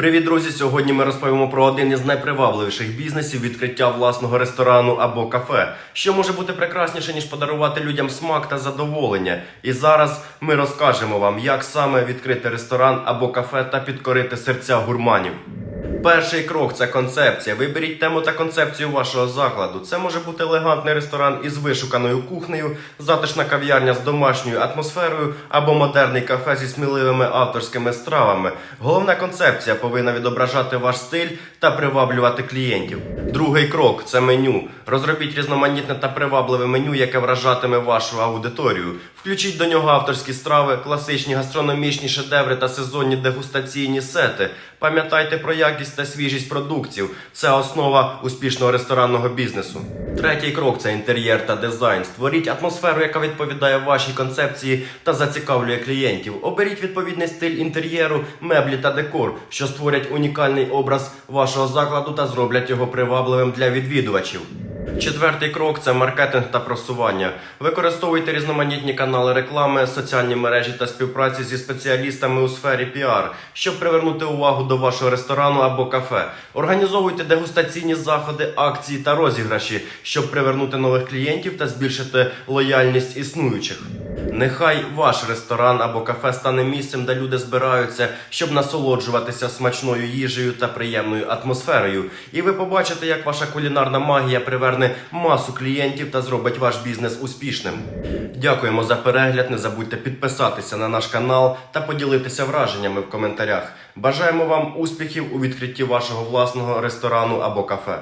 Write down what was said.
Привіт, друзі! Сьогодні ми розповімо про один із найпривабливіших бізнесів відкриття власного ресторану або кафе, що може бути прекрасніше ніж подарувати людям смак та задоволення. І зараз ми розкажемо вам, як саме відкрити ресторан або кафе та підкорити серця гурманів. Перший крок це концепція. Виберіть тему та концепцію вашого закладу. Це може бути елегантний ресторан із вишуканою кухнею, затишна кав'ярня з домашньою атмосферою або модерний кафе зі сміливими авторськими стравами. Головна концепція повинна відображати ваш стиль та приваблювати клієнтів. Другий крок це меню. Розробіть різноманітне та привабливе меню, яке вражатиме вашу аудиторію. Включіть до нього авторські страви, класичні гастрономічні шедеври та сезонні дегустаційні сети. Пам'ятайте про якість та свіжість продуктів. Це основа успішного ресторанного бізнесу. Третій крок це інтер'єр та дизайн. Створіть атмосферу, яка відповідає вашій концепції та зацікавлює клієнтів. Оберіть відповідний стиль інтер'єру, меблі та декор, що створять унікальний образ вашого закладу та зроблять його привабливим для відвідувачів. Четвертий крок це маркетинг та просування. Використовуйте різноманітні канали реклами, соціальні мережі та співпраці зі спеціалістами у сфері піар, щоб привернути увагу до вашого ресторану або кафе. Організовуйте дегустаційні заходи, акції та розіграші, щоб привернути нових клієнтів та збільшити лояльність існуючих. Нехай ваш ресторан або кафе стане місцем, де люди збираються, щоб насолоджуватися смачною їжею та приємною атмосферою. І ви побачите, як ваша кулінарна магія приверне масу клієнтів та зробить ваш бізнес успішним. Дякуємо за перегляд. Не забудьте підписатися на наш канал та поділитися враженнями в коментарях. Бажаємо вам успіхів у відкритті вашого власного ресторану або кафе.